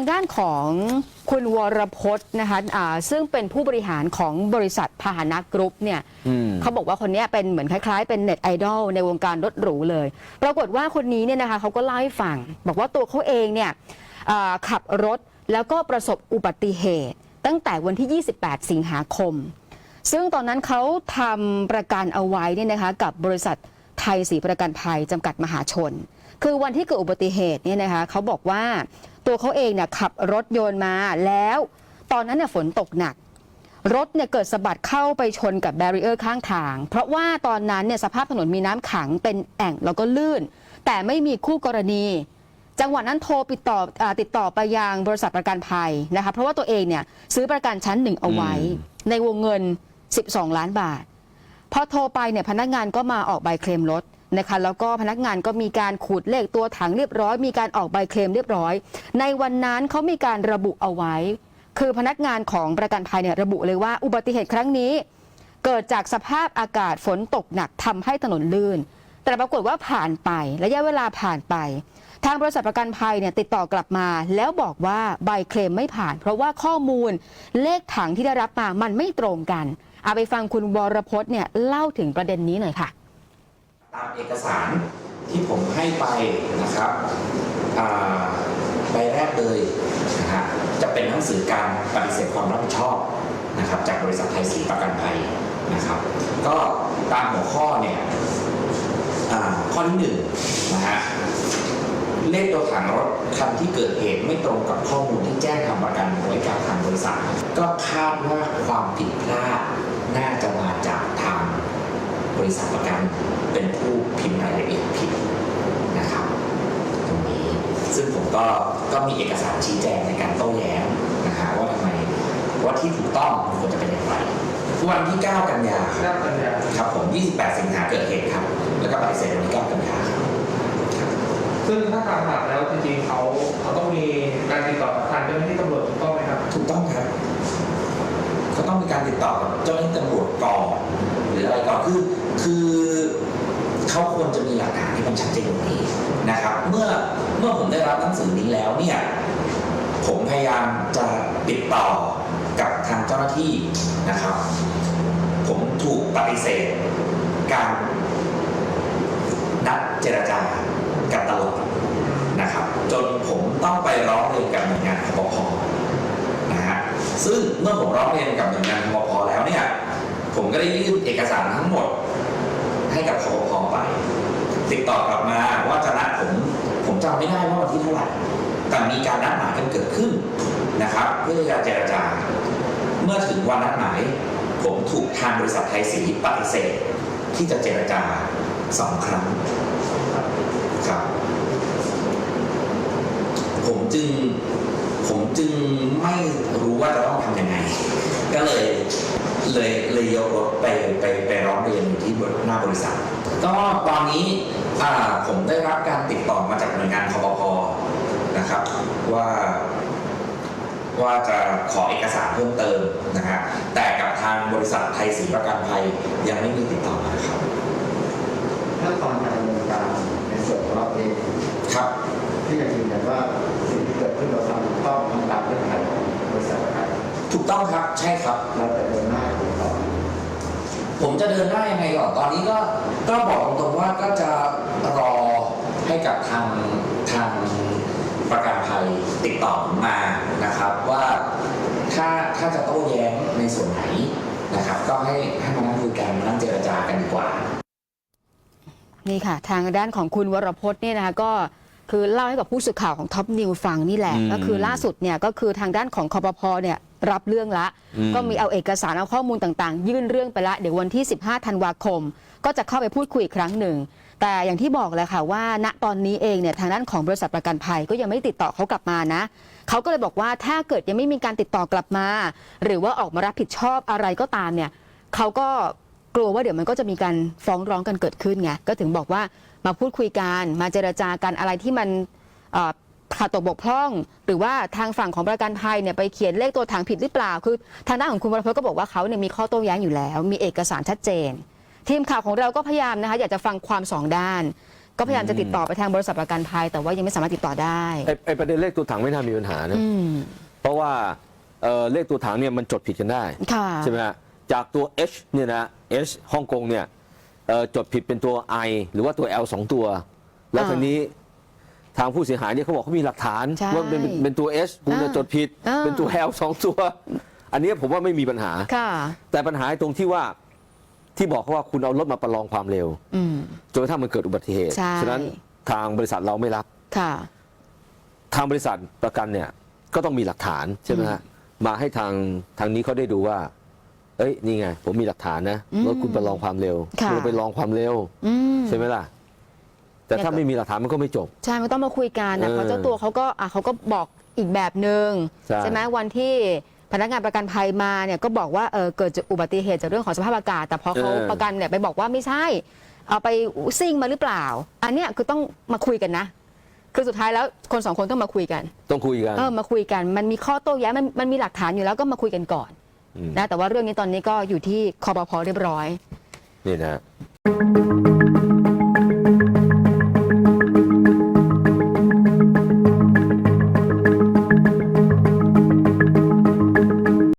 างด้านของคุณวรพจน์นะคะอ่าซึ่งเป็นผู้บริหารของบริษัทพาหนะกรุ๊ปเนี่ยอืมเขาบอกว่าคนเนี้ยเป็นเหมือนคล้ายๆ เป็นเน็ตไอดอลในวงการรถหรูเลย ปรากฏว่าคนนี้เนี่ยนะคะเขาก็เล่าให้ฟัง บอกว่าตัวเขาเองเนี่ยอ่าขับรถแล้วก็ประสบอุบัติเหตุ ตั้งแต่วันที่ 28 สิงหาคม ซึ่งตอนนั้นเขาทำประกันเอาไว้เนี่ยนะคะกับบริษัทไทยศรีประกันภัยจำกัดมหาชน คือวันที่เกิดอุบัติเหตุเนี่ยนะคะเขาบอกว่า ตัวเขาเองเนี่ยขับรถยนต์มาแล้ว ตอนนั้นเนี่ยฝนตกหนัก รถเนี่ยเกิดสะบัดเข้าไปชนกับแบรีเออร์ข้างทาง เพราะว่าตอนนั้นเนี่ยสภาพถนนมีน้ำขังเป็นแอ่งแล้วก็ลื่น แต่ไม่มีคู่กรณี จังหวะนั้นโทรติดต่ออาติดต่อไปยังบริษัทประกันภัยนะคะเพราะว่าตัวเองเนี่ยซื้อประกันชั้นหนึ่งเอาไว้ ในวงเงิน 12 ล้านบาทพอโทรไปเนี่ยพนักงานก็มาออกใบเคลมรถ นะคะแล้วก็พนักงานก็มีการขูดเลขตัวถังเรียบร้อย มีการออกใบเคลมเรียบร้อย ในวันนั้นเขามีการระบุเอาไว้ คือพนักงานของประกันภัยเนี่ยระบุเลยว่าอุบัติเหตุครั้งนี้ เกิดจากสภาพอากาศฝนตกหนักทำให้ถนนลื่น แต่ปรากฏว่าผ่านไประยะเวลาผ่านไป ทางบริษัทประกันภัยเนี่ยติดต่อกลับมา แล้วบอกว่าใบเคลมไม่ผ่าน เพราะว่าข้อมูลเลขถังที่ได้รับมามันไม่ตรงกันเอาไปฟังคุณวรพจน์เนี่ยเล่าถึงประเด็นนี้หน่อยค่ะ ตามเอกสารที่ผมให้ไปนะครับใบแรกเลยนะฮะจะเป็นหนังสือการปฏิเสธความรับผิดชอบนะครับจากบริษัทไทยศรีประกันภัยนะครับ ก็ตามหัวข้อเนี่ยข้อที่หนึ่งนะฮะเลขตัวถังรถคันที่เกิดเหตุไม่ตรงกับข้อมูลที่แจ้งทำประกันไว้กับทางบริษัท ก็คาดว่าความผิดพลาดน่าจะมาจากทางบริษัทประกัน เป็นผู้พิมพ์รายละเอียดผิดนะครับ ตรงนี้ซึ่งผม ก็ก็มีเอกสารชี้แจงในการโต้แย้งนะฮะว่าทำไมว่าที่ถูกต้องมันควรจะเป็นอย่างไรวันที่ 9 กันยาครับเก้ากันยาครับผม 28 สิงหาเกิดเหตุครับ แล้วก็ปฏิเสธวันที่ 9 กันยาครับซึ่งถ้าตามหลักแล้วจริงๆเขาเขาต้องมีการติดต่อกับทางเจ้าหน้าที่ตำรวจถูกต้องไหมครับ ถูกต้องครับเขาต้องมีการติดต่อกับเจ้าหน้าที่ตำรวจก่อนหรืออะไรก่อนคือคือ เขาควรจะมีหลักฐานที่มันชัดเจนตรงนี้นะครับ เมื่อเมื่อผมได้รับหนังสือนี้แล้วเนี่ยผมพยายามจะติดต่อกับทางเจ้าหน้าที่นะครับ ผมถูกปฏิเสธ การนัดเจรจากันตลอดนะครับ จนผมต้องไปร้องเรียนกับหน่วยงานคปพนะฮะซึ่งเมื่อผมร้องเรียนกับหน่วยงานคปพแล้วเนี่ยผมก็ได้ยื่นเอกสารทั้งหมดให้กับคปพ ติดต่อกลับมาว่าจะนัดผม ผมจำไม่ได้ว่าวันที่เท่าไหร่แต่มีการนัดหมายกันเกิดขึ้นนะครับ เพื่อจะเจรจา เมื่อถึงวันนัดหมาย ผมถูกทางบริษัทไทยศรีปฏิเสธ ที่จะเจรจาสองครั้งครับผมจึงผมจึงไม่รู้ว่าจะต้องทำยังไง ก็เลย เลยเลยยกรถไปไปไปร้องเรียนอยู่ที่หน้าบริษัท ก็ตอนนี้อ่าผมได้รับการติดต่อมาจากหน่วยงานคอปพนะครับ ว่าว่าจะขอเอกสารเพิ่มเติมนะฮะแต่กับทางบริษัทไทยศรีประกันภัยยังไม่มีติดต่อมาครับขั้นตอนการดำเนินการในส่วนของเราเองครับที่ยังยืนยันว่าสิ่งที่เกิดขึ้นเราทำถูก ถูกต้องครับใช่ครับเราจะเดินหน้าไปต่อผมจะเดินหน้ายังไงก่อนตอนนี้ก็ก็บอกตรงๆว่าก็จะรอให้กับทางทางประกันภัยติดต่อผมมานะครับว่าถ้าถ้าจะโต้แย้งในส่วนไหนนะครับ ก็ให้ให้มานั่งคุยกันมานั่งเจรจากันดีกว่า นี่ค่ะ ทางด้านของคุณวรพจน์เนี่ยนะคะก็คือเล่าให้กับผู้สื่อข่าวของท็อปนิวฟังนี่แหละอืมก็คือล่าสุดเนี่ยก็คือทางด้านของคอปพเนี่ย รับเรื่องละอืมก็มีเอาเอกสารเอาข้อมูลต่างๆ ยื่นเรื่องไปละ เดี๋ยววันที่ 15 ธันวาคม ก็จะเข้าไปพูดคุยอีกครั้งหนึ่ง แต่อย่างที่บอกเลยค่ะว่า ณตอนนี้เองเนี่ยทางด้านของบริษัทประกันภัยก็ยังไม่ติดต่อเขากลับมานะเขาก็เลยบอกว่าถ้าเกิดยังไม่มีการติดต่อกลับมา หรือว่าออกมารับผิดชอบอะไรก็ตามเนี่ยเขาก็กลัวว่าเดี๋ยวมันก็จะมีการฟ้องร้องกันเกิดขึ้นไงก็ถึงบอกว่ามาพูดคุยกันมาเจรจากันอะไรที่มันเอ่อ ขาดตกบกพร่อง หรือว่าทางฝั่งของประกันภัยเนี่ยไปเขียนเลขตัวถังผิดหรือเปล่า คือทางด้านของคุณวรพจน์ก็บอกว่าเขาเนี่ยมีข้อโต้แย้งอยู่แล้ว มีเอกสารชัดเจน ทีมข่าวของเราก็พยายามนะคะอยากจะฟังความสองด้าน ก็พยายามจะติดต่อไปทางบริษัทประกันภัย แต่ว่ายังไม่สามารถติดต่อได้ไอ้ไอ้ประเด็นเลขตัวถังไม่น่ามีปัญหานะอืมเพราะว่าเอ่อเลขตัวถังเนี่ยมันจดผิดกันได้ ค่ะ ใช่ไหมฮะจากตัว H เนี่ยนะ H ฮ่องกงเนี่ยเอ่อจดผิดเป็นตัว I หรือว่าตัว L สองตัว แล้วอ่า ทีนี้ ทางผู้เสียหายเนี่ยเขาบอกเขามีหลักฐานใช่ว่าเป็นเป็นเป็นตัว H คุณเนี่ยอ่าจดผิด อ่า เป็นตัว L สองตัว อันเนี้ยผมว่าไม่มีปัญหา ค่ะ แต่ปัญหาตรงที่ว่าที่บอกเขาว่าคุณเอารถมาประลองความเร็วอืม จนกระทั่งมันเกิดอุบัติเหตุ ใช่ ฉะนั้นทางบริษัทเราไม่รับ ค่ะ ทางบริษัทประกันเนี่ยก็ต้องมีหลักฐานใช่ไหมฮะมาให้ทางทางนี้เขาได้ดูว่า เอ้ยนี่ไง ผมมีหลักฐานนะอืมรถคุณประลองความเร็วค่ะ ณไปลองความเร็ว อืม ใช่ไหมล่ะ แต่ถ้าเนี่ยก็ไม่มีหลักฐานมันก็ไม่จบ ใช่มันต้องมาคุยกันนะเออเพราะเจ้าตัวเขาก็อะเขาก็บอกอีกแบบหนึ่งใช่ ไหมวันที่พนักงานประกันภัยมาเนี่ยก็บอกว่าเออเกิดจากอุบัติเหตุจากเรื่องของสภาพอากาศ แต่พอเขาประกันเนี่ยไปบอกว่าไม่ใช่ เอาไปซิ่งมาหรือเปล่า อันเนี้ยคือต้องมาคุยกันนะ คือสุดท้ายแล้วคนสองคนต้องมาคุยกัน ต้องคุยกัน เออมาคุยกันมันมีข้อโต้แย้งมันมันมีหลักฐานอยู่แล้วก็มาคุยกันก่อนมนะแต่ว่าเรื่องนี้ตอนนี้ก็อยู่ที่คอปพเรียบร้อย นี่นะฮะ